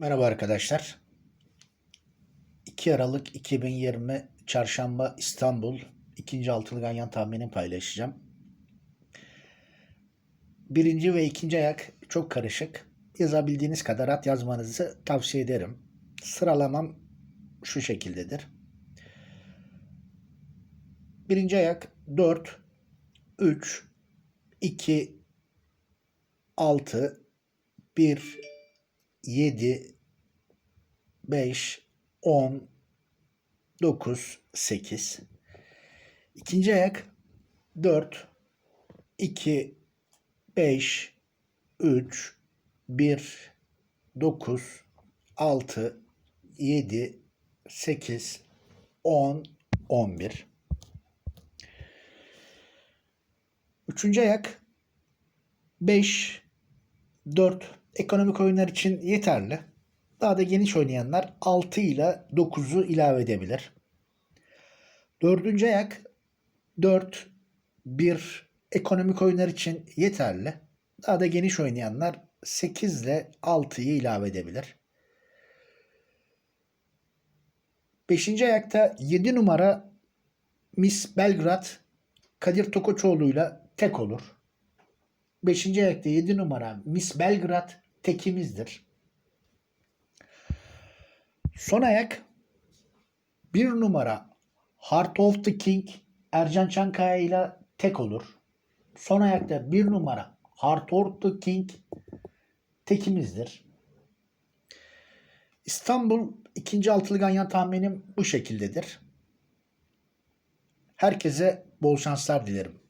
Merhaba arkadaşlar. 2 Aralık 2020 Çarşamba İstanbul ikinci altılı ganyan tahminini paylaşacağım. Birinci ve ikinci ayak çok karışık. Yazabildiğiniz kadar at yazmanızı tavsiye ederim. Sıralamam şu şekildedir. Birinci ayak 4, 3, 2, 6, 1, 7, 5, 10, 9, 8. İkinci ayak 4, 2, 5, 3, 1, 9, 6, 7, 8, 10, 11. Üçüncü ayak 5, 4 ekonomik oyunlar için yeterli. Daha da geniş oynayanlar 6 ile 9'u ilave edebilir. Dördüncü ayak 4, 1 ekonomik oyunlar için yeterli. Daha da geniş oynayanlar 8 ile 6'yı ilave edebilir. Beşinci ayakta 7 numara Miss Belgrad Kadir Tokoçoğlu'yla tek olur. Beşinci ayakta 7 numara Miss Belgrad tekimizdir. Son ayak 1 numara Heart of the King Ercan Çankaya ile tek olur. Son ayakta 1 numara Heart of the King tekimizdir. İstanbul ikinci altılı ganyan tahminim bu şekildedir. Herkese bol şanslar dilerim.